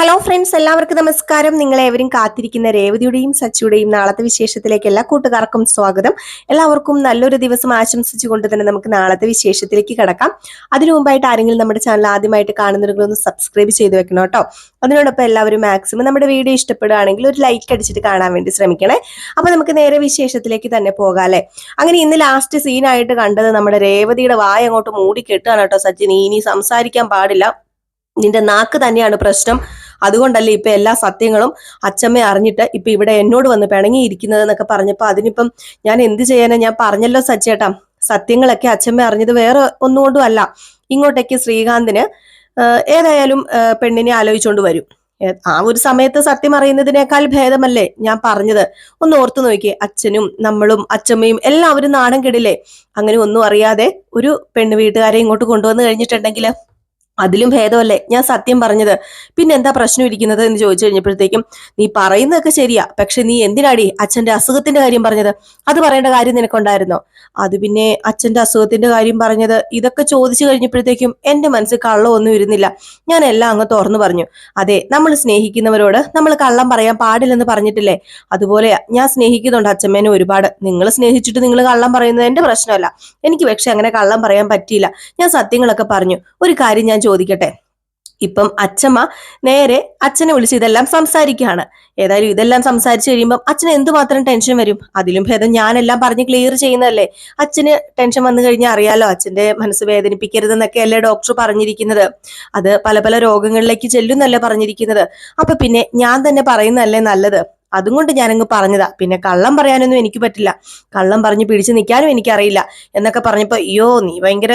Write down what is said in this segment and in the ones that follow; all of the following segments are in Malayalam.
ഹലോ ഫ്രണ്ട്സ് എല്ലാവർക്കും നമസ്കാരം. നിങ്ങളെവരും കാത്തിരിക്കുന്ന രേവതിയുടെയും സച്ചിയുടെയും നാളത്തെ വിശേഷത്തിലേക്ക് എല്ലാ കൂട്ടുകാർക്കും സ്വാഗതം. എല്ലാവർക്കും നല്ലൊരു ദിവസം ആശംസിച്ചുകൊണ്ട് തന്നെ നമുക്ക് നാളത്തെ വിശേഷത്തിലേക്ക് കടക്കാം. അതിനു മുമ്പായിട്ട് ആരെങ്കിലും നമ്മുടെ ചാനൽ ആദ്യമായിട്ട് കാണുന്നവരൊന്ന് സബ്സ്ക്രൈബ് ചെയ്ത് വെക്കണം കേട്ടോ. അതിനോടൊപ്പം എല്ലാവരും മാക്സിമം നമ്മുടെ വീഡിയോ ഇഷ്ടപ്പെടുകയാണെങ്കിൽ ഒരു ലൈക്ക് അടിച്ചിട്ട് കാണാൻ വേണ്ടി ശ്രമിക്കണേ. അപ്പോൾ നമുക്ക് നേരെ വിശേഷത്തിലേക്ക് തന്നെ പോകാം അങ്ങനെ ഇന്ന് ലാസ്റ്റ് സീനായിട്ട് കണ്ടത് നമ്മുടെ രേവതിയുടെ വായ അങ്ങോട്ട് മൂടിക്കെട്ടുകയാണ് കേട്ടോ സച്ചിൻ. ഇനി സംസാരിക്കാൻ പാടില്ല. നിന്റെ നാക്ക് തന്നെയാണ് പ്രശ്നം. അതുകൊണ്ടല്ലേ ഇപ്പൊ എല്ലാ സത്യങ്ങളും അച്ഛമ്മ അറിഞ്ഞിട്ട് ഇപ്പൊ ഇവിടെ എന്നോട് വന്ന് പിണങ്ങിയിരിക്കുന്നത് എന്നൊക്കെ പറഞ്ഞപ്പോ അതിനിപ്പം ഞാൻ എന്ത് ചെയ്യാനാ? ഞാൻ പറഞ്ഞല്ലോ സച്ചേട്ടാ സത്യങ്ങളൊക്കെ അച്ഛമ്മ അറിഞ്ഞത് വേറെ ഒന്നുകൊണ്ടും അല്ല. ഇങ്ങോട്ടേക്ക് ശ്രീകാന്തിന് ഏതായാലും പെണ്ണിനെ ആലോചിച്ചുകൊണ്ട് വരും. ആ ഒരു സമയത്ത് സത്യം അറിയുന്നതിനേക്കാൾ ഭേദമല്ലേ ഞാൻ പറഞ്ഞത്? ഒന്ന് ഓർത്തു നോക്കിയേ. അച്ഛനും നമ്മളും അച്ഛമ്മയും എല്ലാവരും നാണം കെടില്ലേ? അങ്ങനെ ഒന്നും അറിയാതെ ഒരു പെണ്ണ് വീട്ടുകാരെ ഇങ്ങോട്ട് കൊണ്ടുവന്ന് കഴിഞ്ഞിട്ടുണ്ടെങ്കിൽ അതിലും ഭേദമല്ലേ? ഞാൻ സത്യം പറഞ്ഞത്. പിന്നെ എന്താ പ്രശ്നം ഇരിക്കുന്നത് എന്ന് ചോദിച്ചു കഴിഞ്ഞപ്പോഴത്തേക്കും നീ പറയുന്നതൊക്കെ ശരിയാ. പക്ഷെ നീ എന്തിനാടി അച്ഛന്റെ അസുഖത്തിന്റെ കാര്യം പറഞ്ഞത്? അത് പറയേണ്ട കാര്യം നിനക്കുണ്ടായിരുന്നോ? അത് പിന്നെ അച്ഛന്റെ അസുഖത്തിന്റെ കാര്യം പറഞ്ഞത് ഇതൊക്കെ ചോദിച്ചു കഴിഞ്ഞപ്പോഴത്തേക്കും എന്റെ മനസ്സിൽ കള്ളമൊന്നും ഇരുന്നില്ല. ഞാൻ എല്ലാം അങ്ങ് തുറന്നു പറഞ്ഞു. അതെ നമ്മൾ സ്നേഹിക്കുന്നവരോട് നമ്മൾ കള്ളം പറയാൻ പാടില്ലെന്ന് പറഞ്ഞിട്ടില്ലേ? അതുപോലെ ഞാൻ സ്നേഹിക്കുന്നുണ്ട് അച്ഛമ്മേനെ ഒരുപാട്. നിങ്ങൾ സ്നേഹിച്ചിട്ട് നിങ്ങൾ കള്ളം പറയുന്നത് എന്റെ പ്രശ്നമല്ല. എനിക്ക് പക്ഷെ അങ്ങനെ കള്ളം പറയാൻ പറ്റിയില്ല. ഞാൻ സത്യങ്ങളൊക്കെ പറഞ്ഞു. ഒരു കാര്യം ഞാൻ ചോദിക്കട്ടെ? ഇപ്പം അച്ഛമ്മ നേരെ അച്ഛനെ വിളിച്ച് ഇതെല്ലാം സംസാരിക്കുകയാണ്. ഏതായാലും ഇതെല്ലാം സംസാരിച്ചു കഴിയുമ്പോൾ അച്ഛന് എന്തുമാത്രം ടെൻഷൻ വരും? അതിലും ഭേദം ഞാനെല്ലാം പറഞ്ഞ് ക്ലിയർ ചെയ്യുന്നതല്ലേ? അച്ഛന് ടെൻഷൻ വന്നു കഴിഞ്ഞാൽ അറിയാലോ അച്ഛന്റെ മനസ്സ് വേദനിപ്പിക്കരുതെന്നൊക്കെ അല്ലേ ഡോക്ടർ പറഞ്ഞിരിക്കുന്നത്? അത് പല പല രോഗങ്ങളിലേക്ക് ചെല്ലുന്നല്ലേ പറഞ്ഞിരിക്കുന്നത്? അപ്പൊ പിന്നെ ഞാൻ തന്നെ പറയുന്നതല്ലേ നല്ലത്? അതും കൊണ്ട് ഞാനങ്ങ് പറഞ്ഞതാ. പിന്നെ കള്ളം പറയാനൊന്നും എനിക്ക് പറ്റില്ല. കള്ളം പറഞ്ഞ് പിടിച്ചു നിൽക്കാനും എനിക്കറിയില്ല. എന്നൊക്കെ പറഞ്ഞപ്പോ അയ്യോ നീ ഭയങ്കര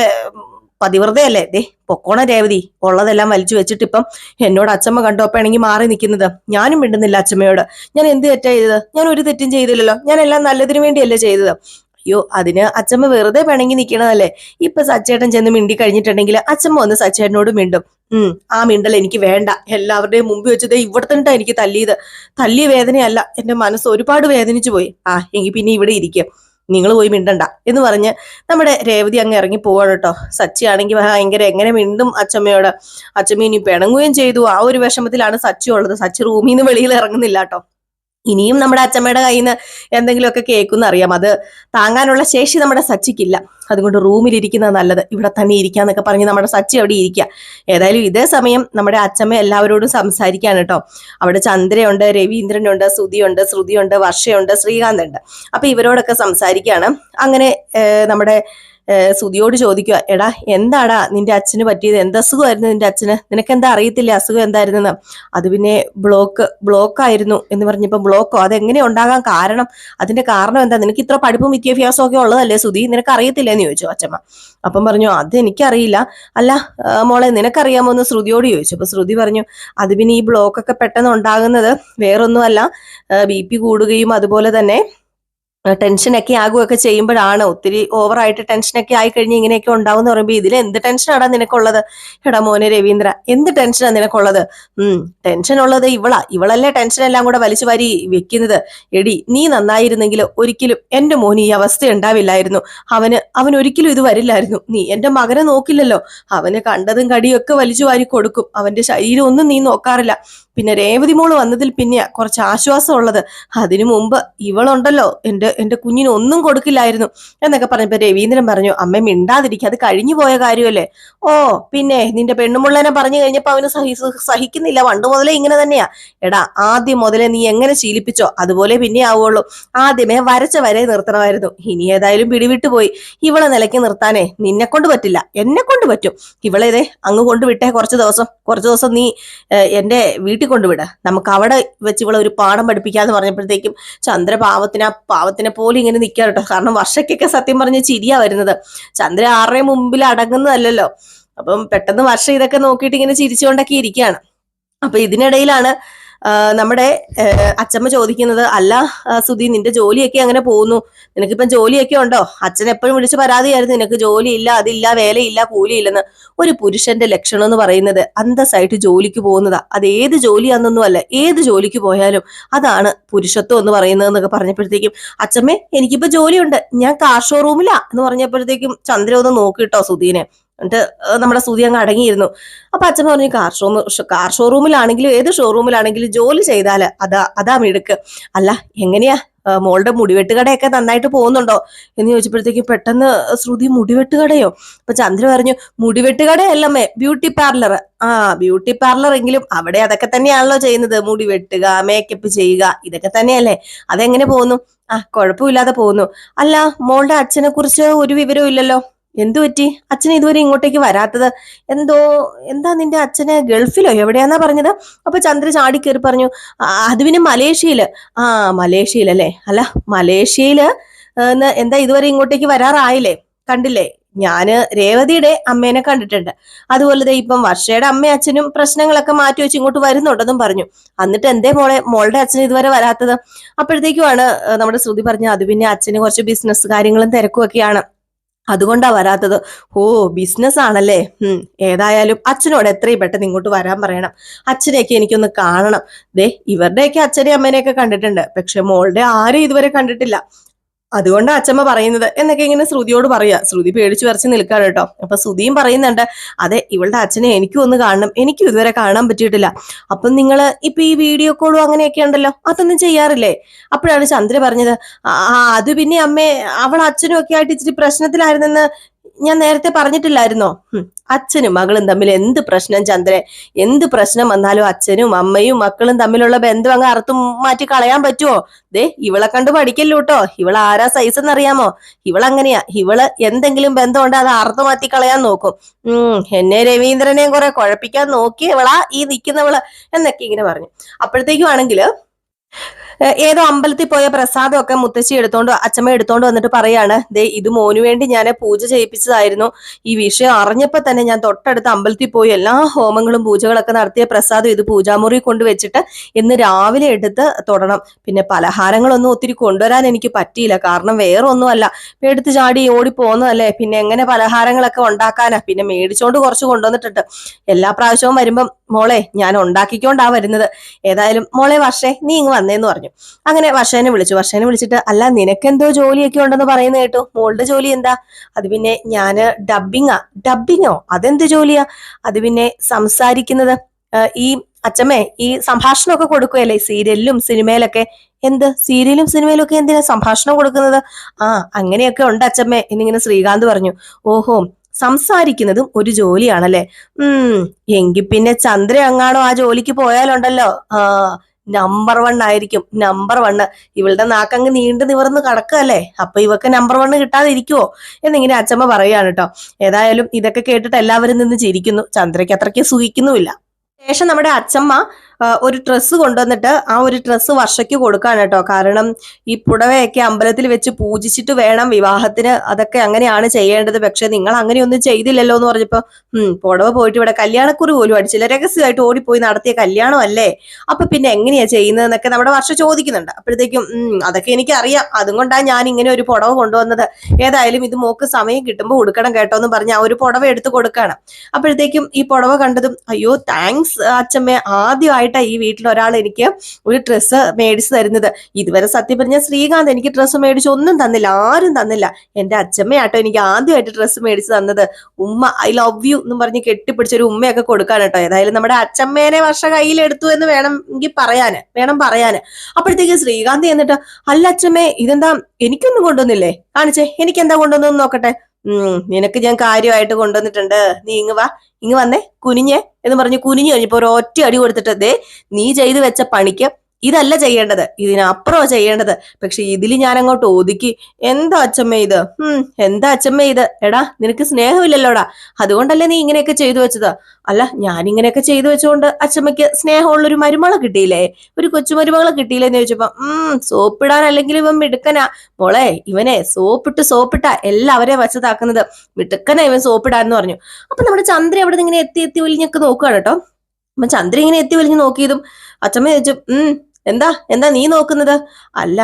പതിവ്രതയല്ലേ? ദേ പൊക്കോണ രേവതി. ഉള്ളതെല്ലാം വലിച്ചു വെച്ചിട്ട് ഇപ്പം എന്നോട് അച്ഛമ്മ കണ്ടോപ്പാണെങ്കിൽ മാറി നിൽക്കുന്നത് ഞാനും മിണ്ടുന്നില്ല അച്ഛമ്മയോട് ഞാൻ എന്ത് തെറ്റാ ചെയ്തത്? ഞാൻ ഒരു തെറ്റും ചെയ്തില്ലല്ലോ. ഞാൻ എല്ലാം നല്ലതിനു വേണ്ടിയല്ലേ ചെയ്തത്. അയ്യോ അതിന് അച്ഛമ്മ വെറുതെ പിണങ്ങി നിൽക്കണതല്ലേ ഇപ്പൊ സച്ചേട്ടൻ ചെന്ന് മിണ്ടി കഴിഞ്ഞിട്ടുണ്ടെങ്കിൽ അച്ഛമ്മ ഒന്ന് സച്ചേട്ടനോട് മിണ്ടും. ഉം ആ മിണ്ടൽ എനിക്ക് വേണ്ട. എല്ലാവരുടെയും മുമ്പിൽ വെച്ചത് ഇവിടെ തന്നിട്ടാ എനിക്ക് തല്ലിയത്. തല്ലിയ വേദനയല്ല. എന്റെ മനസ്സ് ഒരുപാട് വേദനിച്ചു പോയി. ആ എങ്കിൽ പിന്നെ ഇവിടെ ഇരിക്കും. നിങ്ങൾ പോയി മിണ്ടണ്ട എന്ന് പറഞ്ഞ് നമ്മുടെ രേവതി അങ്ങ് ഇറങ്ങി പോവാണ് കേട്ടോ. സച്ചിയാണെങ്കിൽ ഭയങ്കര എങ്ങനെ മിണ്ടും അച്ചമ്മയോട്. അച്ചമ്മ ഇനി പിണങ്ങുകയും ചെയ്തു. ആ ഒരു വിഷമത്തിലാണ് സച്ചി ഉള്ളത്. സച്ചി റൂമിൽ നിന്ന് വെളിയിൽ ഇറങ്ങുന്നില്ല കേട്ടോ. ഇനിയും നമ്മുടെ അച്ഛമ്മയുടെ കയ്യിൽ നിന്ന് എന്തെങ്കിലുമൊക്കെ കേൾക്കുന്ന അറിയാം. അത് താങ്ങാനുള്ള ശേഷി നമ്മുടെ സച്ചിക്കില്ല. അതുകൊണ്ട് റൂമിലിരിക്കുന്നത് നല്ലത്. ഇവിടെ തന്നെ ഇരിക്കാന്നൊക്കെ പറഞ്ഞ് നമ്മുടെ സച്ചി അവിടെ ഇരിക്കുക ഏതായാലും ഇതേ സമയം നമ്മുടെ അച്ഛമ്മ എല്ലാവരോടും സംസാരിക്കാണ് കേട്ടോ. അവിടെ ചന്ദ്രയുണ്ട് രവീന്ദ്രനുണ്ട് സുതിയുണ്ട് ശ്രുതിയുണ്ട് വർഷയുണ്ട് ശ്രീകാന്ത് ഉണ്ട് അപ്പൊ ഇവരോടൊക്കെ സംസാരിക്കുകയാണ് അങ്ങനെ നമ്മുടെ ഏഹ്, സുധിയോട് ചോദിക്കുക എടാ എന്താടാ നിന്റെ അച്ഛന് പറ്റിയത്? എന്ത് അസുഖമായിരുന്നു നിന്റെ അച്ഛന്? നിനക്ക് എന്താ അറിയത്തില്ല? അസുഖം എന്തായിരുന്നെന്ന്? അത് പിന്നെ ബ്ലോക്ക് ബ്ലോക്ക് ആയിരുന്നു എന്ന് പറഞ്ഞപ്പോ ബ്ലോക്കോ? അതെങ്ങനെ ഉണ്ടാകാൻ കാരണം അതിന്റെ കാരണം എന്താ? നിനക്ക് ഇത്ര പഠിപ്പും വിദ്യാഭ്യാസവും ഒക്കെ ഉള്ളതല്ലേ സുതി നിനക്ക് അറിയത്തില്ല എന്ന് ചോദിച്ചു അച്ഛമ്മ. അപ്പം പറഞ്ഞു അത് എനിക്കറിയില്ല അല്ല മോളെ നിനക്കറിയാമോ? എന്ന് ശ്രുതിയോട് ചോദിച്ചു. അപ്പൊ ശ്രുതി പറഞ്ഞു അത് പിന്നെ ഈ ബ്ലോക്ക് ഒക്കെ പെട്ടെന്ന് ഉണ്ടാകുന്നത് വേറൊന്നുമല്ല. ബി പി കൂടുകയും അതുപോലെ തന്നെ ടെൻഷനൊക്കെ ആകുകയൊക്കെ ചെയ്യുമ്പോഴാണ് ഒത്തിരി ഓവറായിട്ട് ടെൻഷനൊക്കെ ആയി കഴിഞ്ഞ് ഇങ്ങനെയൊക്കെ ഉണ്ടാവും എന്ന് പറയുമ്പോൾ ഇതിൽ എന്ത് ടെൻഷനാടാ നിനക്കുള്ളത്? എടാ മോനെ രവീന്ദ്ര എന്ത് ടെൻഷനാ നിനക്കുള്ളത്? ഉം ടെൻഷൻ ഉള്ളത് ഇവളാ. ഇവളല്ലേ ടെൻഷൻ എല്ലാം കൂടെ വലിച്ചു വാരി വെക്കുന്നത്. എടി നീ നന്നായിരുന്നെങ്കിൽ ഒരിക്കലും എന്റെ മോന് ഈ അവസ്ഥ ഉണ്ടാവില്ലായിരുന്നു. അവന് അവൻ ഒരിക്കലും ഇത് വരില്ലായിരുന്നു. നീ എന്റെ മകനെ നോക്കില്ലല്ലോ. അവന് കണ്ടതും കടിയൊക്കെ വലിച്ചു വാരി കൊടുക്കും. അവന്റെ ശരീരം ഒന്നും നീ നോക്കാറില്ല. പിന്നെ രേവതി മോൾ വന്നതിൽ പിന്നെ കുറച്ച് ആശ്വാസം ഉള്ളത് അതിനു മുമ്പ് ഇവളുണ്ടല്ലോ. എന്റെ എന്റെ കുഞ്ഞിന് ഒന്നും കൊടുക്കില്ലായിരുന്നു. എന്നൊക്കെ പറഞ്ഞപ്പോ രവീന്ദ്രൻ പറഞ്ഞു അമ്മ മിണ്ടാതിരിക്കുക അത് കഴിഞ്ഞു പോയ കാര്യമല്ലേ? ഓ പിന്നെ നിന്റെ പെണ്ണുമുള്ളനെ പറഞ്ഞു കഴിഞ്ഞപ്പോ അവന് സഹി സഹിക്കുന്നില്ല. പണ്ട് മുതലേ ഇങ്ങനെ തന്നെയാ. എടാ ആദ്യം മുതലേ നീ എങ്ങനെ ശീലിപ്പിച്ചോ അതുപോലെ പിന്നെ ആവുള്ളൂ. ആദ്യമേ വരച്ച വരെ നിർത്തണമായിരുന്നു. ഇനി ഏതായാലും പിടിവിട്ടു പോയി. ഇവളെ നിലയ്ക്ക് നിർത്താനേ നിന്നെ കൊണ്ട് പറ്റില്ല. എന്നെ കൊണ്ട് പറ്റും. ഇവളേതേ അങ്ങ് കൊണ്ടുവിട്ടേ കുറച്ച് ദിവസം. കുറച്ച് ദിവസം നീ എന്റെ എന്റെ വീട്ടിൽ കൊണ്ടുവിട നമുക്ക് അവിടെ വെച്ച് ഇവളെ ഒരു പാഠം പഠിപ്പിക്കാന്ന് പറഞ്ഞപ്പോഴത്തേക്കും ചന്ദ്ര പാവത്തിന് ആ പാവത്തിനെ പോലെ ഇങ്ങനെ നിൽക്കുക കേട്ടോ കാരണം വർഷയ്ക്കൊക്കെ സത്യം പറഞ്ഞ് ചിരിയാ വരുന്നത്. ചന്ദ്ര ആരുടെ മുമ്പിൽ അടങ്ങുന്നതല്ലല്ലോ. അപ്പം പെട്ടെന്ന് വർഷം ഇതൊക്കെ നോക്കിയിട്ട് ഇങ്ങനെ ചിരിച്ചുകൊണ്ടൊക്കെ ഇരിക്കുകയാണ് അപ്പൊ ഇതിനിടയിലാണ് നമ്മുടെ അച്ഛമ്മ ചോദിക്കുന്നത് അല്ല സുധി നിന്റെ ജോലിയൊക്കെ അങ്ങനെ പോകുന്നു? നിനക്കിപ്പം ജോലിയൊക്കെ ഉണ്ടോ? അച്ഛൻ എപ്പോഴും വിളിച്ച് പരാതിയായിരുന്നു നിനക്ക് ജോലിയില്ല അതില്ല വേലയില്ല കൂലിയില്ലെന്ന്. ഒരു പുരുഷന്റെ ലക്ഷണം എന്ന് പറയുന്നത് അന്തസ്സായിട്ട് ജോലിക്ക് പോകുന്നതാ. അത് ഏത് ജോലിയാണെന്നൊന്നും അല്ല ഏത് ജോലിക്ക് പോയാലും അതാണ് പുരുഷത്വം എന്ന് പറയുന്നത് എന്നൊക്കെ പറഞ്ഞപ്പോഴത്തേക്കും അച്ഛമ്മേ എനിക്കിപ്പോ ജോലിയുണ്ട് ഞാൻ കാർ ഷോറൂമിലാ. എന്ന് പറഞ്ഞപ്പോഴത്തേക്കും ചന്ദ്ര ഒന്ന് നോക്കിട്ടോ സുധീനെ. എന്നിട്ട് നമ്മുടെ സ്തുതി അങ്ങ് അടങ്ങിയിരുന്നു. അപ്പൊ അച്ഛൻ പറഞ്ഞു കാർ ഷോറൂം കാർ ഷോറൂമിലാണെങ്കിലും ഏത് ഷോറൂമിലാണെങ്കിലും ജോലി ചെയ്താൽ അതാ അതാ മിടുക്ക്. അല്ല എങ്ങനെയാ? മോളുടെ മുടിവെട്ടുകടയൊക്കെ നന്നായിട്ട് പോകുന്നുണ്ടോ? എന്ന് ചോദിച്ചപ്പോഴത്തേക്കും പെട്ടെന്ന് ശ്രുതി മുടിവെട്ടുകടയോ അപ്പൊ ചന്ദ്ര പറഞ്ഞു മുടിവെട്ടുകടയല്ലമ്മേ ബ്യൂട്ടി പാർലർ. ആ ബ്യൂട്ടി പാർലർ എങ്കിലും അവിടെ അതൊക്കെ തന്നെയാണല്ലോ ചെയ്യുന്നത്. മുടി വെട്ടുക മേക്കപ്പ് ചെയ്യുക ഇതൊക്കെ തന്നെയല്ലേ? അതെങ്ങനെ പോകുന്നു? ആ കുഴപ്പമില്ലാതെ പോകുന്നു. അല്ല മോളുടെ അച്ഛനെ കുറിച്ച് ഒരു വിവരവും ഇല്ലല്ലോ. എന്തു പറ്റി? അച്ഛൻ ഇതുവരെ ഇങ്ങോട്ടേക്ക് വരാത്തത് എന്തോ എന്താ നിന്റെ അച്ഛന് ഗൾഫിലോ? എവിടെയാന്നാ പറഞ്ഞത്? അപ്പൊ ചന്ദ്ര ചാടി കയറി പറഞ്ഞു "ആ, അത് പിന്നെ മലേഷ്യയിൽ. ആ മലേഷ്യയിലല്ലേ? അല്ല മലേഷ്യയിൽ എന്താ ഇതുവരെ ഇങ്ങോട്ടേക്ക് വരാറായില്ലേ? കണ്ടില്ലേ? ഞാൻ രേവതിയുടെ അമ്മേനെ കണ്ടിട്ടുണ്ട്. അതുപോലെ ഇപ്പം വർഷയുടെ അമ്മയും അച്ഛനും പ്രശ്നങ്ങളൊക്കെ മാറ്റി വെച്ച് ഇങ്ങോട്ട് വരുന്നുണ്ടെന്നും പറഞ്ഞു. എന്നിട്ട് എന്തേ മോളെ മോളുടെ അച്ഛൻ ഇതുവരെ വരാത്തത്? അപ്പോഴത്തേക്കുമാണ് നമ്മുടെ ശ്രുതി പറഞ്ഞ അത് പിന്നെ അച്ഛന് കുറച്ച് ബിസിനസ് കാര്യങ്ങളും തിരക്കും ഒക്കെയാണ് അതുകൊണ്ടാ വരാത്തത്. ഓ ബിസിനസ് ആണല്ലേ? ഉം ഏതായാലും അച്ഛനോട് എത്രയും പെട്ടെന്ന് ഇങ്ങോട്ട് വരാൻ പറയണം. അച്ഛനെയൊക്കെ എനിക്കൊന്ന് കാണണം. ദേ ഇവരുടെയൊക്കെ അച്ഛനെയും അമ്മേനെയൊക്കെ കണ്ടിട്ടുണ്ട്. പക്ഷെ മോളുടെ ആരും ഇതുവരെ കണ്ടിട്ടില്ല. അതുകൊണ്ടാ അച്ഛമ്മ പറയുന്നത് എന്നൊക്കെ ഇങ്ങനെ ശ്രുതിയോട് പറയാ. ശ്രുതി പേടിച്ചു വരച്ച് നിൽക്കാണ് കേട്ടോ. അപ്പൊ ശ്രുതിയും പറയുന്നുണ്ട് അതെ ഇവളുടെ അച്ഛനെ എനിക്കും ഒന്ന് കാണണം. എനിക്കും ഇതുവരെ കാണാൻ പറ്റിയിട്ടില്ല. അപ്പം നിങ്ങൾ ഇപ്പൊ ഈ വീഡിയോ കോളും അങ്ങനെയൊക്കെ ഉണ്ടല്ലോ അതൊന്നും ചെയ്യാറില്ലേ? അപ്പോഴാണ് ചന്ദ്ര പറഞ്ഞത് ആ അത് പിന്നെ അമ്മേ അവൾ അച്ഛനും ഒക്കെ ആയിട്ട് ഇച്ചിരി പ്രശ്നത്തിലായിരുന്നെന്ന് ഞാൻ നേരത്തെ പറഞ്ഞിട്ടില്ലായിരുന്നോ? അച്ഛനും മകളും തമ്മിൽ എന്ത് പ്രശ്നം ചന്ദ്രൻ? എന്ത് പ്രശ്നം വന്നാലും അച്ഛനും അമ്മയും മക്കളും തമ്മിലുള്ള ബന്ധം അങ്ങ് അറുത്തും മാറ്റി കളയാൻ പറ്റുമോ ദേ ഇവളെ കണ്ട് പഠിക്കല്ലോ കേട്ടോ ഇവൾ ആരാ സൈസ് എന്നറിയാമോ? ഇവളങ്ങനെയാ ഇവൾ എന്തെങ്കിലും ബന്ധം ഉണ്ട് അത് അറുത്തു മാറ്റി കളയാൻ നോക്കും. ഉം എന്നെ രവീന്ദ്രനെയും കുറെ കുഴപ്പിക്കാൻ നോക്കി ഇവളാ ഈ നിൽക്കുന്നവൾ എന്നൊക്കെ ഇങ്ങനെ പറഞ്ഞു. അപ്പോഴത്തേക്കും ആണെങ്കിൽ ഏതോ അമ്പലത്തിൽ പോയ പ്രസാദമൊക്കെ മുത്തശ്ശി എടുത്തോണ്ട് അച്ഛമ്മ എടുത്തോണ്ട് വന്നിട്ട് പറയാണ് ദേ ഇത് മോനു വേണ്ടി ഞാൻ പൂജ ചെയ്യിപ്പിച്ചതായിരുന്നു. ഈ വിഷയം അറിഞ്ഞപ്പോ തന്നെ ഞാൻ തൊട്ടടുത്ത് അമ്പലത്തിൽ പോയി എല്ലാ ഹോമങ്ങളും പൂജകളൊക്കെ നടത്തിയ പ്രസാദം ഇത് പൂജാമുറി കൊണ്ടുവച്ചിട്ട് ഇന്ന് രാവിലെ എടുത്ത് തൊടണം. പിന്നെ പലഹാരങ്ങളൊന്നും ഒത്തിരി കൊണ്ടുവരാൻ എനിക്ക് പറ്റിയില്ല. കാരണം വേറെ ഒന്നുമല്ല എടുത്ത് ചാടി ഓടി പോകുന്നതല്ലേ പിന്നെ എങ്ങനെ പലഹാരങ്ങളൊക്കെ ഉണ്ടാക്കാനാ? പിന്നെ മേടിച്ചോണ്ട് കുറച്ച് കൊണ്ടുവന്നിട്ടുണ്ട്. എല്ലാ പ്രാവശ്യവും വരുമ്പം മോളെ ഞാൻ ഉണ്ടാക്കിക്കൊണ്ടാ വരുന്നത്. ഏതായാലും മോളെ വർഷേ നീ ഇങ്ങ് വന്നേന്ന് പറഞ്ഞു. അങ്ങനെ വർഷേനെ വിളിച്ചു. വർഷേനെ വിളിച്ചിട്ട് അല്ല നിനക്കെന്തോ ജോലിയൊക്കെ ഉണ്ടെന്ന് പറയുന്നത് കേട്ടു. മോളുടെ ജോലി എന്താ? അത് പിന്നെ ഞാൻ ഡബിങ്ങാ ഡബിങ്ങോ അതെന്ത് ജോലിയാ? അത് പിന്നെ സംസാരിക്കുന്നത് ഈ അച്ഛമ്മേ ഈ സംഭാഷണമൊക്കെ കൊടുക്കുകയല്ലേ സീരിയലിലും സിനിമയിലൊക്കെ. എന്ത്? സീരിയലും സിനിമയിലും ഒക്കെ എന്തിനാ സംഭാഷണം കൊടുക്കുന്നത്? ആ അങ്ങനെയൊക്കെ ഉണ്ട് അച്ഛമ്മേ എന്നിങ്ങനെ ശ്രീകാന്ത് പറഞ്ഞു. ഓഹോ സംസാരിക്കുന്നതും ഒരു ജോലിയാണല്ലേ? ഉം എങ്കിൽ പിന്നെ ചന്ദ്ര അങ്ങാണോ ആ ജോലിക്ക് പോയാലുണ്ടല്ലോ. ആ നമ്പർ വൺ ആയിരിക്കും. നമ്പർ വണ്ണ് ഇവളുടെ നാക്കങ്ങ് നീണ്ടു നിവർന്ന് കിടക്കല്ലേ അപ്പൊ ഇവക്ക് നമ്പർ വണ്ണ് കിട്ടാതിരിക്കുവോ? എന്നിങ്ങനെ അച്ഛമ്മ പറയാണ് കേട്ടോ ഏതായാലും ഇതൊക്കെ കേട്ടിട്ട് എല്ലാവരും നിന്ന് ചിരിക്കുന്നു. ചന്ദ്രയ്ക്ക് അത്രയ്ക്ക് സുഖിക്കുന്നുമില്ല. ശേഷം നമ്മുടെ അച്ഛമ്മ ആ, ഒരു ഡ്രസ്സ് കൊണ്ടുവന്നിട്ട് ആ ഒരു ഡ്രസ്സ് വർഷയ്ക്ക് കൊടുക്കാണ് കേട്ടോ. കാരണം ഈ പുടവയൊക്കെ അമ്പലത്തിൽ വെച്ച് പൂജിച്ചിട്ട് വേണം വിവാഹത്തിന്. അതൊക്കെ അങ്ങനെയാണ് ചെയ്യേണ്ടത്. പക്ഷെ നിങ്ങൾ അങ്ങനെയൊന്നും ചെയ്തില്ലല്ലോ എന്ന് പറഞ്ഞപ്പോ ഉം പുടവ പോയിട്ട് ഇവിടെ കല്യാണക്കുറി പോലും അടിച്ചില്ല. രഹസ്യമായിട്ട് ഓടിപ്പോയി നടത്തിയ കല്യാണം അല്ലേ അപ്പൊ പിന്നെ എങ്ങനെയാ ചെയ്യുന്നതെന്നൊക്കെ നമ്മുടെ വർഷ ചോദിക്കുന്നുണ്ട്. അപ്പോഴത്തേക്കും ഉം അതൊക്കെ എനിക്ക് അറിയാം അതുകൊണ്ടാണ് ഞാൻ ഇങ്ങനെ ഒരു പുടവ കൊണ്ടുവന്നത്. ഏതായാലും ഇത് മോക്ക് സമയം കിട്ടുമ്പോൾ കൊടുക്കണം കേട്ടോ എന്ന് പറഞ്ഞ് ആ ഒരു പുടവ എടുത്ത് കൊടുക്കണം. അപ്പോഴത്തേക്കും ഈ പുടവ കണ്ടതും അയ്യോ താങ്ക്സ് അച്ഛമ്മ. ആദ്യമായിട്ടാ ഈ വീട്ടിൽ ഒരാൾ എനിക്ക് ഒരു ഡ്രസ്സ് മേടിച്ച് തരുന്നത്. ഇതുവരെ സത്യം പറഞ്ഞ ശ്രീകാന്ത് എനിക്ക് ഡ്രസ്സ് മേടിച്ച് ഒന്നും തന്നില്ല ആരും തന്നില്ല. എന്റെ അച്ഛമ്മയാട്ടോ എനിക്ക് ആദ്യമായിട്ട് ഡ്രസ്സ് മേടിച്ച് തന്നത്. ഉമ്മ ഐ ലവ് യു എന്നും പറഞ്ഞ് കെട്ടിപ്പിടിച്ച ഒരു ഉമ്മയൊക്കെ കൊടുക്കാൻ കേട്ടോ. ഏതായാലും നമ്മുടെ അച്ഛമ്മേനെ വർഷ കയ്യിലെടുത്തു എന്ന് വേണമെങ്കിൽ പറയാന് വേണം പറയാന്. അപ്പോഴത്തേക്ക് ശ്രീകാന്ത് എന്നിട്ട് അല്ല അച്ഛമ്മേ ഇതെന്താ എനിക്കൊന്നും കൊണ്ടുവന്നില്ലേ? കാണിച്ചേ എനിക്ക് എന്താ കൊണ്ടുവന്നു നോക്കട്ടെ. ഉം നിനക്ക് ഞാൻ കാര്യമായിട്ട് കൊണ്ടുവന്നിട്ടുണ്ട്. നീ ഇങ്ങ് വാ. ഇങ്ങ് വന്നേ. കുനിഞ്ഞേ എന്ന് പറഞ്ഞു കുനിഞ്ഞു കഴിഞ്ഞപ്പോ ഒരു ഒറ്റ അടി കൊടുത്തിട്ട് ദേ നീ ചെയ്തു വെച്ച പണിക്ക് ഇതല്ല ചെയ്യേണ്ടത്. ഇതിനപ്പുറം ചെയ്യേണ്ടത്. പക്ഷെ ഇതിൽ ഞാൻ അങ്ങോട്ട് ഒതുക്കി. എന്താ അച്ഛമ്മ ഇത്? ഉം എന്താ അച്ഛമ്മ ഇത്? എടാ നിനക്ക് സ്നേഹമില്ലല്ലോടാ. അതുകൊണ്ടല്ലേ നീ ഇങ്ങനെയൊക്കെ ചെയ്തു വെച്ചത്? അല്ല ഞാൻ ഇങ്ങനെയൊക്കെ ചെയ്തു വെച്ചുകൊണ്ട് അച്ഛമ്മയ്ക്ക് സ്നേഹമുള്ള ഒരു മരുമകളെ കിട്ടിയില്ലേ? ഒരു കൊച്ചുമരുമകളെ കിട്ടിയില്ലേ എന്ന് ചോദിച്ചപ്പോ ഉം സോപ്പിടാൻ അല്ലെങ്കിൽ ഇവൻ മിടുക്കനാ. മോളെ ഇവനെ സോപ്പിട്ട് സോപ്പിട്ട എല്ലാവരെയും വച്ചതാക്കുന്നത് മിടുക്കനാ ഇവൻ സോപ്പിടാന്ന് പറഞ്ഞു. അപ്പൊ നമ്മുടെ ചന്ദ്ര അവിടെ നിന്ന് ഇങ്ങനെ എത്തി എത്തി ഒലിഞ്ഞൊക്കെ നോക്കുകയാണ് കേട്ടോ. അപ്പൊ ചന്ദ്ര ഇങ്ങനെ എത്തി ഒലിഞ്ഞ് നോക്കിയതും അച്ഛമ്മ ചോദിച്ചു ഉം എന്താ? എന്താ നീ നോക്കുന്നത്? അല്ല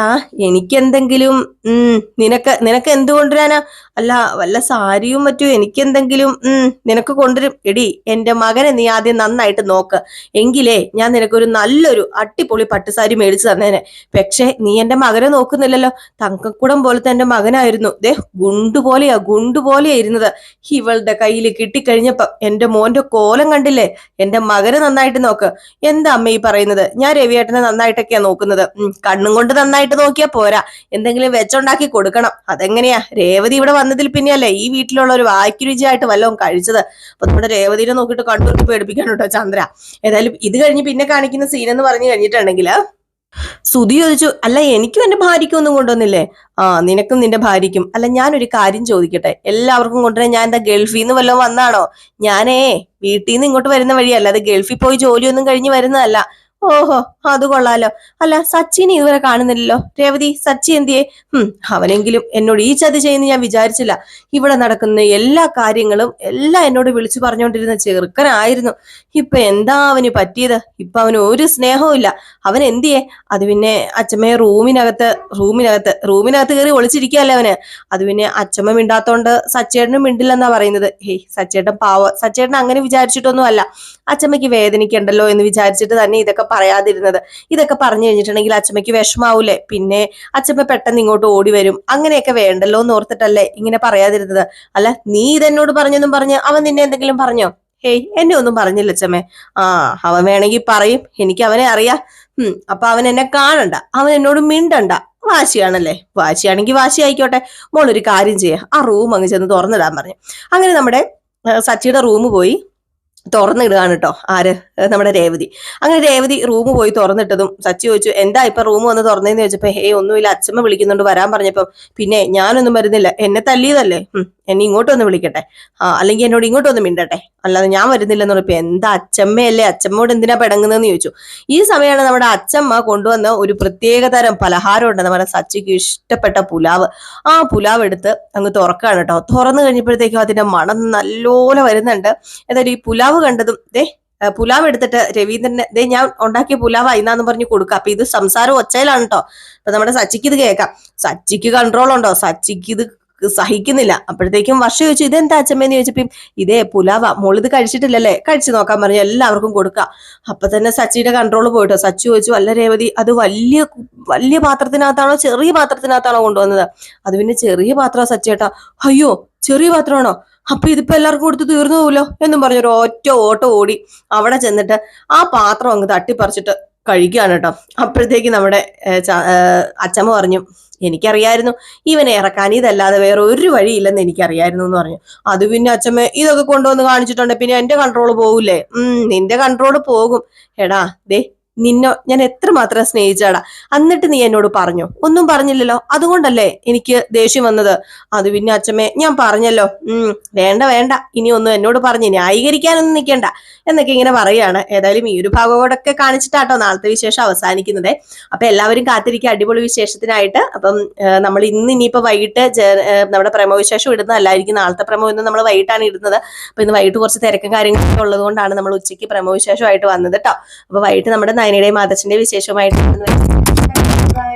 എനിക്കെന്തെങ്കിലും ഉം നിനക്ക് നിനക്ക് എന്ത് കൊണ്ടുവരാനാ? അല്ല വല്ല സാരിയും മറ്റും എനിക്കെന്തെങ്കിലും ഉം നിനക്ക് കൊണ്ടുവരും. എടി എന്റെ മകനെ നീ ആദ്യം നന്നായിട്ട് നോക്ക്. എങ്കിലേ ഞാൻ നിനക്കൊരു നല്ലൊരു അട്ടിപ്പൊളി പട്ടുസാരി മേടിച്ചു തന്നേനെ. പക്ഷേ നീ എന്റെ മകനെ നോക്കുന്നില്ലല്ലോ. തങ്കക്കുടം പോലത്തെ എന്റെ മകനായിരുന്നു. ദേ ഗുണ്ടുപോലെയാ ഗുണ്ടുപോലെയാ ഗുണ്ടു പോലെയാ ഇരുന്നത്. ഇവളുടെ കയ്യിൽ കിട്ടിക്കഴിഞ്ഞപ്പോ എന്റെ മോന്റെ കോലം കണ്ടില്ലേ? എന്റെ മകനെ നന്നായിട്ട് നോക്ക്. എന്താ അമ്മ ഈ പറയുന്നത്? ഞാൻ രവിയേട്ടനെ നന്നായിട്ടൊക്കെയാ നോക്കുന്നത്. കണ്ണും കൊണ്ട് നന്നായിട്ട് നോക്കിയാ പോരാ. എന്തെങ്കിലും വെച്ചുണ്ടാക്കി കൊടുക്കണം. അതെങ്ങനെയാ? രേവതി ഇവിടെ വന്നതിൽ പിന്നെയല്ലേ ഈ വീട്ടിലുള്ള ഒരു വായ്ക്ക് രുചിയായിട്ട് വല്ലതും കഴിച്ചത്? അപ്പൊ നമ്മുടെ രേവതിനെ നോക്കിയിട്ട് കണ്ണൂർക്ക് പേടിപ്പിക്കാനുണ്ടോ ചന്ദ്ര. ഏതായാലും ഇത് കഴിഞ്ഞ് പിന്നെ കാണിക്കുന്ന സീൻ എന്ന് പറഞ്ഞു കഴിഞ്ഞിട്ടുണ്ടെങ്കിൽ സുധി ചോദിച്ചു അല്ല എനിക്കും എന്റെ ഭാര്യയ്ക്കും ഒന്നും കൊണ്ടുവന്നില്ലേ? ആ നിനക്കും നിന്റെ ഭാര്യയ്ക്കും. അല്ല ഞാനൊരു കാര്യം ചോദിക്കട്ടെ. എല്ലാവർക്കും കൊണ്ടുവരാൻ ഞാൻ എന്താ ഗൾഫിൽ നിന്ന് വല്ലതും വന്നാണോ? ഞാനേ വീട്ടിൽ നിന്ന് ഇങ്ങോട്ട് വരുന്ന വഴിയല്ല. അത് ഗൾഫിൽ പോയി ജോലിയൊന്നും കഴിഞ്ഞ് വരുന്നതല്ല. ഓഹോ അത് കൊള്ളാലോ. അല്ല സച്ചിനെ ഇതുവരെ കാണുന്നില്ലല്ലോ. രേവതി സച്ചി എന്തിയെ? ഹും അവനെങ്കിലും എന്നോട് ഈ ചതി ചെയ്യുന്ന ഞാൻ വിചാരിച്ചില്ല. ഇവിടെ നടക്കുന്ന എല്ലാ കാര്യങ്ങളും എല്ലാം എന്നോട് വിളിച്ചു പറഞ്ഞുകൊണ്ടിരുന്ന ചെറുക്കനായിരുന്നു. ഇപ്പൊ എന്താ അവന് പറ്റിയത്? ഇപ്പൊ അവന് ഒരു സ്നേഹവും ഇല്ല. അവൻ എന്തിയെ? അത് പിന്നെ അച്ഛമ്മയെ റൂമിനകത്ത് റൂമിനകത്ത് റൂമിനകത്ത് കയറി ഒളിച്ചിരിക്കുകയല്ലേ അവന്. അത് പിന്നെ അച്ഛമ്മ മിണ്ടാത്തോണ്ട് സച്ചേട്ടനും മിണ്ടില്ലെന്നാ പറയുന്നത്. ഹേയ് സച്ചേട്ടൻ പാവ. സച്ചേട്ടൻ അങ്ങനെ വിചാരിച്ചിട്ടൊന്നും അല്ല അച്ഛമ്മയ്ക്ക് വേദനിക്കണ്ടല്ലോ എന്ന് വിചാരിച്ചിട്ട് തന്നെ ഇതൊക്കെ പറയാതിരുന്നത്. ഇതൊക്കെ പറഞ്ഞു കഴിഞ്ഞിട്ടുണ്ടെങ്കിൽ അച്ഛമ്മയ്ക്ക് വിഷമാവൂലേ. പിന്നെ അച്ഛമ്മ പെട്ടെന്ന് ഇങ്ങോട്ട് ഓടി വരും. അങ്ങനെയൊക്കെ വേണ്ടല്ലോ എന്ന് ഓർത്തിട്ടല്ലേ ഇങ്ങനെ പറയാതിരുന്നത്. അല്ല നീ ഇതെന്നോട് പറഞ്ഞെന്നും പറഞ്ഞ് അവൻ നിന്നെ എന്തെങ്കിലും പറഞ്ഞോ? ഹേയ് എന്നെ ഒന്നും പറഞ്ഞില്ല അച്ഛമ്മേ ആ അവൻ വേണമെങ്കിൽ പറയും. എനിക്ക് അവനെ അറിയാം. ഉം അപ്പൊ അവൻ എന്നെ കാണണ്ട. അവൻ എന്നോട് മിണ്ടണ്ട. വാശിയാണല്ലേ? വാശിയാണെങ്കിൽ വാശി ആയിക്കോട്ടെ. മോളൊരു കാര്യം ചെയ്യാം. ആ റൂം അങ്ങ് ചെന്ന് തുറന്നിടാൻ പറഞ്ഞു. അങ്ങനെ നമ്മുടെ സച്ചിയുടെ റൂം പോയി. തുറന്നിടുകയാണ് കേട്ടോ ആര്? നമ്മുടെ രേവതി. അങ്ങനെ രേവതി റൂം പോയി തുറന്നിട്ടതും സച്ചി ചോദിച്ചു എന്താ ഇപ്പൊ റൂം വന്ന് തുറന്നതെന്ന് ചോദിച്ചപ്പോ ഹേ ഒന്നുമില്ല. അച്ഛമ്മ വിളിക്കുന്നുണ്ട് വരാൻ പറഞ്ഞപ്പം പിന്നെ ഞാനൊന്നും വരുന്നില്ല. എന്നെ തല്ലിയതല്ലേ? എന്നെ ഇങ്ങോട്ടൊന്ന് വിളിക്കട്ടെ. ആ അല്ലെങ്കിൽ എന്നോട് ഇങ്ങോട്ട് വന്ന് മിണ്ടട്ടെ. അല്ലാതെ ഞാൻ വരുന്നില്ലെന്ന് പറഞ്ഞപ്പോ എന്താ അച്ഛമ്മയല്ലേ അച്ഛമ്മയോട് എന്തിനാ പിടങ്ങുന്നതെന്ന് ചോദിച്ചു. ഈ സമയമാണ് നമ്മുടെ അച്ചമ്മ കൊണ്ടുവന്ന ഒരു പ്രത്യേക തരം പലഹാരമുണ്ട്. നമ്മുടെ സച്ചിക്ക് ഇഷ്ടപ്പെട്ട പുലാവ്. ആ പുലാവ് എടുത്ത് അങ്ങ് തുറക്കാണ് കേട്ടോ. തുറന്നു കഴിഞ്ഞപ്പോഴത്തേക്കും അതിന്റെ മണം നല്ലോലെ വരുന്നുണ്ട്. ഏതായാലും ഈ പുലാവ് കണ്ടതും ദേ പുലാവ് എടുത്തിട്ട് രവീന്ദ്രനെ ദേ ഞാൻ ഉണ്ടാക്കിയ പുലാവ് അയിന്നാന്ന് പറഞ്ഞു കൊടുക്കുക അപ്പൊ ഇത് സംസാരം ഒച്ചയിലാണ് കേട്ടോ. അപ്പൊ നമ്മുടെ സച്ചിക്ക് ഇത് കേൾക്കാം. സച്ചിക്ക് കൺട്രോൾ ഉണ്ടോ? സച്ചിക്ക് ഇത് സഹിക്കുന്നില്ല. അപ്പോഴത്തേക്കും വർഷ ചോദിച്ചു ഇതെന്താ അച്ഛമ്മേന്ന് ചോദിച്ചപ്പം ഇതേ പുലാവ. മോളിത് കഴിച്ചിട്ടില്ലല്ലേ? കഴിച്ചു നോക്കാൻ പറഞ്ഞു. എല്ലാവർക്കും കൊടുക്കുക അപ്പൊ തന്നെ സച്ചിയുടെ കൺട്രോൾ പോയിട്ടോ. സച്ചു ചോദിച്ചു അല്ല രേവതി അത് വലിയ വലിയ പാത്രത്തിനകത്താണോ ചെറിയ പാത്രത്തിനകത്താണോ കൊണ്ടുവന്നത്? അത് പിന്നെ ചെറിയ പാത്രം സച്ചേട്ടാ. അയ്യോ ചെറിയ പാത്രമാണോ? അപ്പൊ ഇതിപ്പോ എല്ലാവർക്കും കൊടുത്ത് തീർന്നു പോലോ എന്നും പറഞ്ഞൊരു ഒറ്റ ഓട്ടോ ഓടി അവിടെ ചെന്നിട്ട് ആ പാത്രം അങ്ങ് തട്ടിപ്പറിച്ചിട്ട് കഴിക്കുകയാണ് കേട്ടോ. അപ്പോഴത്തേക്ക് നമ്മുടെ അച്ചമ്മ പറഞ്ഞു എനിക്കറിയായിരുന്നു ഇവനെ ഇറക്കാൻ ഇതല്ലാതെ വേറെ ഒരു വഴിയില്ലെന്ന് എനിക്കറിയായിരുന്നു എന്ന് പറഞ്ഞു. അത് പിന്നെ അച്ഛമ്മ ഇതൊക്കെ കൊണ്ടുവന്ന് കാണിച്ചിട്ടുണ്ട്. പിന്നെ എന്റെ കൺട്രോൾ പോകൂലേ ഉം നിന്റെ കൺട്രോൾ പോകും. എടാ ദേ നിന്നോ ഞാൻ എത്രമാത്രം സ്നേഹിച്ചാടാ എന്നിട്ട് നീ എന്നോട് പറഞ്ഞു. ഒന്നും പറഞ്ഞില്ലല്ലോ. അതുകൊണ്ടല്ലേ എനിക്ക് ദേഷ്യം വന്നത്. അത് പിന്നെ അച്ഛമ്മേ ഞാൻ പറഞ്ഞല്ലോ. ഉം വേണ്ട വേണ്ട. ഇനി ഒന്നും എന്നോട് പറഞ്ഞ് ന്യായീകരിക്കാനൊന്നും നിൽക്കണ്ട എന്നൊക്കെ ഇങ്ങനെ പറയുകയാണ്. ഏതായാലും ഈ ഒരു ഭാഗത്തോടൊക്കെ കാണിച്ചിട്ടാട്ടോ നാളത്തെ വിശേഷം അവസാനിക്കുന്നത്. അപ്പൊ എല്ലാവരും കാത്തിരിക്കുക അടിപൊളി വിശേഷത്തിനായിട്ട്. അപ്പം നമ്മൾ ഇന്ന് ഇനിയിപ്പോ വൈകിട്ട് നമ്മുടെ പ്രമോ വിശേഷം ഇടുന്നതല്ലായിരിക്കും. നാളത്തെ പ്രമോ ഇന്ന് നമ്മൾ വൈകിട്ടാണ് ഇടുന്നത്. അപ്പൊ ഇന്ന് വൈകിട്ട് കുറച്ച് തിരക്കും കാര്യങ്ങളൊക്കെ ഉള്ളത് കൊണ്ടാണ് നമ്മൾ ഉച്ചയ്ക്ക് പ്രമോ വിശേഷമായിട്ട് വന്നത് കേട്ടോ അപ്പൊ വൈകിട്ട് നമ്മുടെ നയനയുടെയും മാതച്ചന്റെയും വിശേഷമായിട്ട് ബൈ